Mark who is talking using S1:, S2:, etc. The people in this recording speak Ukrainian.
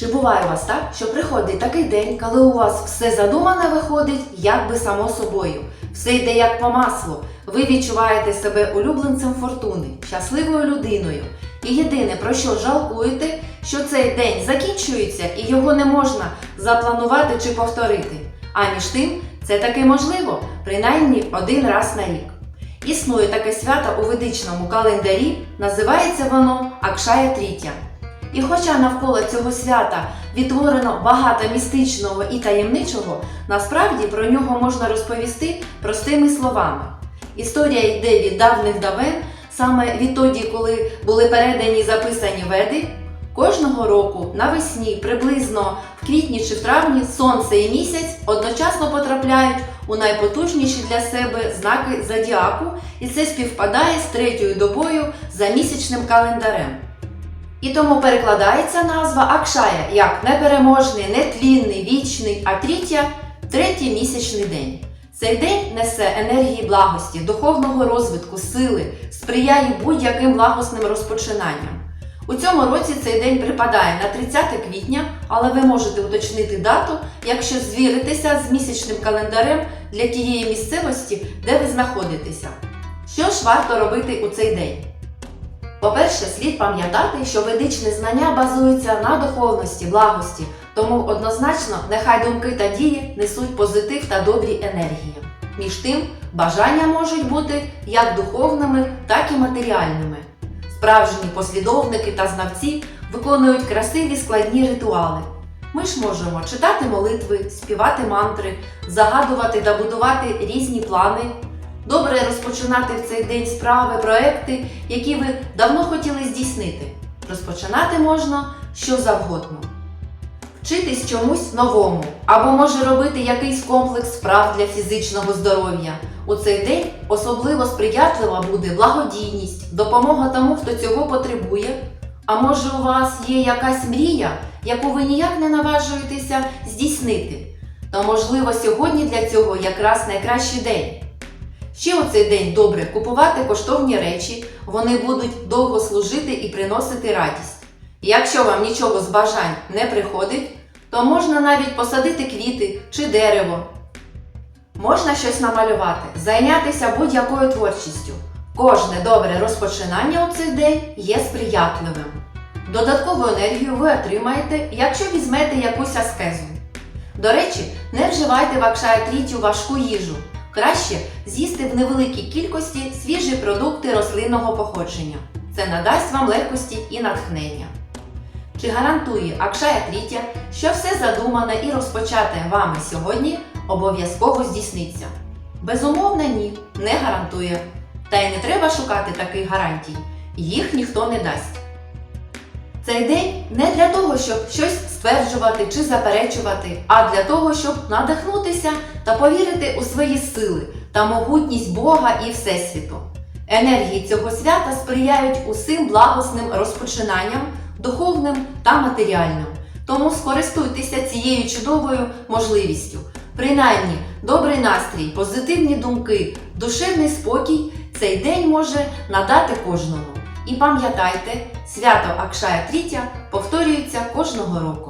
S1: Чи буває у вас так, що приходить такий день, коли у вас все задумане виходить як би само собою, все йде як по маслу, ви відчуваєте себе улюбленцем фортуни, щасливою людиною. І єдине, про що жалкуєте, що цей день закінчується і його не можна запланувати чи повторити. А між тим, це таки можливо, принаймні один раз на рік. Існує таке свято у ведичному календарі, називається воно Акшая Трітя. І хоча навколо цього свята відтворено багато містичного і таємничого, насправді про нього можна розповісти простими словами. Історія йде від давних давен, саме відтоді, коли були передані записані веди. Кожного року навесні, приблизно в квітні чи в травні, сонце і місяць одночасно потрапляють у найпотужніші для себе знаки зодіаку, і це співпадає з третьою добою за місячним календарем. І тому перекладається назва Акшая як непереможний, нетлінний, вічний, а трітя третій місячний день. Цей день несе енергії благості, духовного розвитку, сили, сприяє будь-яким благосним розпочинанням. У цьому році цей день припадає на 30 квітня, але ви можете уточнити дату, якщо звіритеся з місячним календарем для тієї місцевості, де ви знаходитеся. Що ж варто робити у цей день? По-перше, слід пам'ятати, що ведичне знання базується на духовності, благості, тому однозначно нехай думки та дії несуть позитив та добрі енергії. Між тим, бажання можуть бути як духовними, так і матеріальними. Справжні послідовники та знавці виконують красиві складні ритуали. Ми ж можемо читати молитви, співати мантри, загадувати та будувати різні плани, добре розпочинати в цей день справи, проекти, які ви давно хотіли здійснити. Розпочинати можна що завгодно. Вчитись чомусь новому, або може робити якийсь комплекс справ для фізичного здоров'я. У цей день особливо сприятлива буде благодійність, допомога тому, хто цього потребує. А може, у вас є якась мрія, яку ви ніяк не наважуєтеся здійснити? То, можливо, сьогодні для цього якраз найкращий день. Ще у цей день добре купувати коштовні речі, вони будуть довго служити і приносити радість. Якщо вам нічого з бажань не приходить, то можна навіть посадити квіти чи дерево. Можна щось намалювати, зайнятися будь-якою творчістю. Кожне добре розпочинання у цей день є сприятливим. Додаткову енергію ви отримаєте, якщо візьмете якусь аскезу. До речі, не вживайте в акшая-трітю важку їжу. Краще з'їсти в невеликій кількості свіжі продукти рослинного походження. Це надасть вам легкості і натхнення. Чи гарантує Акшая Трітя, що все задумане і розпочате вами сьогодні обов'язково здійсниться? Безумовно, ні, не гарантує. Та й не треба шукати таких гарантій, їх ніхто не дасть. Цей день не для того, щоб щось стверджувати чи заперечувати, а для того, щоб надихнутися та повірити у свої сили та могутність Бога і Всесвіту. Енергії цього свята сприяють усім благосним розпочинанням, духовним та матеріальним. Тому скористуйтеся цією чудовою можливістю. Принаймні, добрий настрій, позитивні думки, душевний спокій цей день може надати кожному. І пам'ятайте, свято Акшая Трітя повторюється кожного року.